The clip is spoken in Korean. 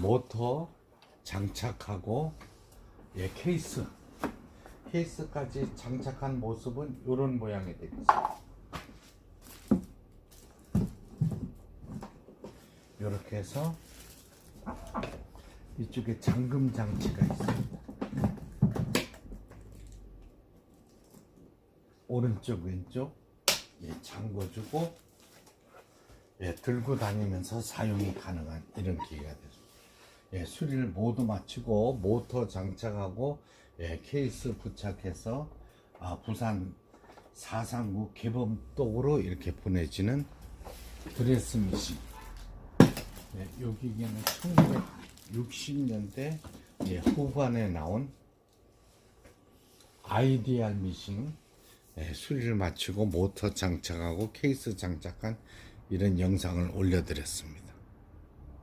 모터 장착하고 예, 케이스 케이스까지 장착한 모습은 이런 모양이 되겠습니다. 이렇게 해서 이쪽에 잠금 장치가 있습니다. 오른쪽 왼쪽 예, 잠궈주고 예, 들고 다니면서 사용이 가능한 이런 기계가 됐습니다. 예, 수리를 모두 마치고 모터 장착하고 예, 케이스 부착해서 아, 부산 439 개범독으로 이렇게 보내지는 드레스 미싱. 예, 이 기계는 1960년대 예, 후반에 나온 아이디얼 미싱 예, 수리를 마치고 모터 장착하고 케이스 장착한 이런 영상을 올려드렸습니다.